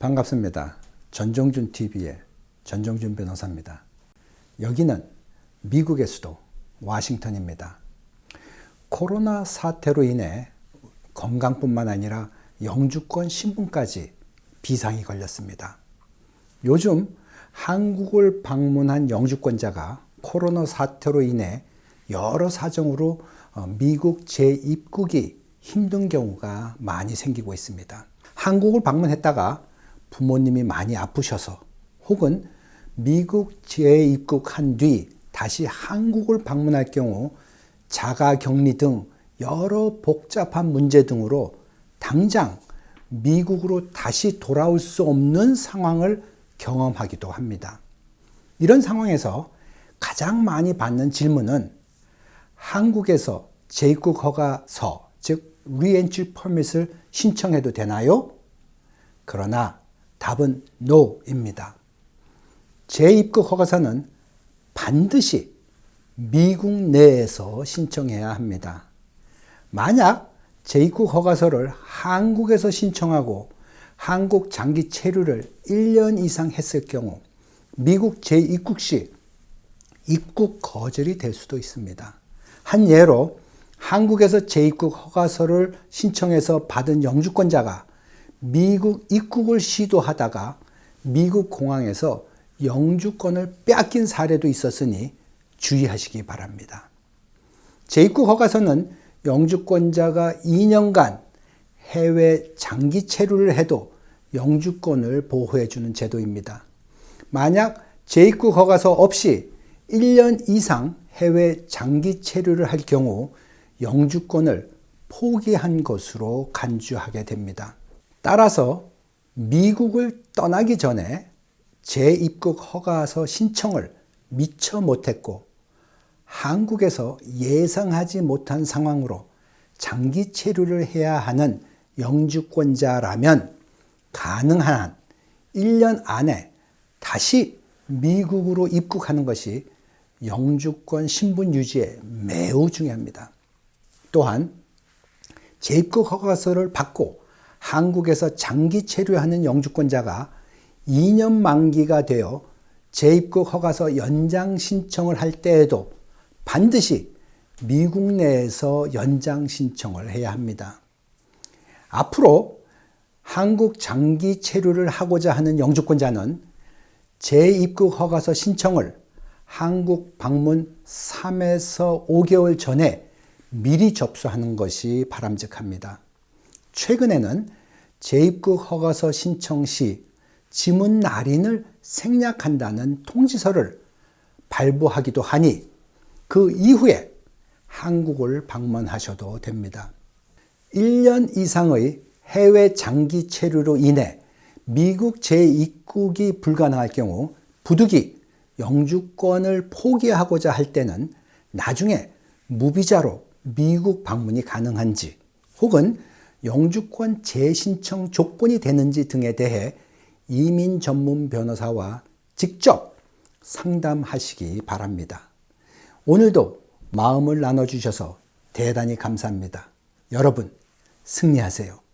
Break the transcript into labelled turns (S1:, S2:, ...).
S1: 반갑습니다. 전종준 TV의 전종준 변호사입니다. 여기는 미국의 수도 워싱턴입니다. 코로나 사태로 인해 건강뿐만 아니라 영주권 신분까지 비상이 걸렸습니다. 요즘 한국을 방문한 영주권자가 코로나 사태로 인해 여러 사정으로 어, 미국 재입국이 힘든 경우가 많이 생기고 있습니다. 한국을 방문했다가 부모님이 많이 아프셔서 혹은 미국 재입국한 뒤 다시 한국을 방문할 경우 자가 격리 등 여러 복잡한 문제 등으로 당장 미국으로 다시 돌아올 수 없는 상황을 경험하기도 합니다. 이런 상황에서 가장 많이 받는 질문은 한국에서 재입국 허가서, 즉 리엔트리 퍼밋을 신청해도 되나요? 그러나 답은 no입니다. 재입국 허가서는 반드시 미국 내에서 신청해야 합니다. 만약 재입국 허가서를 한국에서 신청하고 한국 장기 체류를 1년 이상 했을 경우 미국 재입국 시 입국 거절이 될 수도 있습니다. 한 예로 한국에서 재입국 허가서를 신청해서 받은 영주권자가 미국 입국을 시도하다가 미국 공항에서 영주권을 빼앗긴 사례도 있었으니 주의하시기 바랍니다. 재입국 허가서는 영주권자가 2년간 해외 장기 체류를 해도 영주권을 보호해주는 제도입니다. 만약 재입국 허가서 없이 1년 이상 해외 장기 체류를 할 경우 영주권을 포기한 것으로 간주하게 됩니다. 따라서 미국을 떠나기 전에 재입국 허가서 신청을 미처 못했고 한국에서 예상하지 못한 상황으로 장기 체류를 해야 하는 영주권자라면 가능한 한 1년 안에 다시 미국으로 입국하는 것이 영주권 신분 유지에 매우 중요합니다. 또한 재입국 허가서를 받고 한국에서 장기 체류하는 영주권자가 2년 만기가 되어 재입국 허가서 연장 신청을 할 때에도 반드시 미국 내에서 연장 신청을 해야 합니다. 앞으로 한국 장기 체류를 하고자 하는 영주권자는 재입국 허가서 신청을 한국 방문 3에서 5개월 전에 미리 접수하는 것이 바람직합니다. 최근에는 재입국 허가서 신청 시 지문 날인을 생략한다는 통지서를 발부하기도 하니 그 이후에 한국을 방문하셔도 됩니다. 1년 이상의 해외 장기 체류로 인해 미국 재입국이 불가능할 경우 부득이 영주권을 포기하고자 할 때는 나중에 무비자로 미국 방문이 가능한지 혹은 영주권 재신청 조건이 되는지 등에 대해 이민 전문 변호사와 직접 상담하시기 바랍니다. 오늘도 마음을 나눠주셔서 대단히 감사합니다. 여러분, 승리하세요.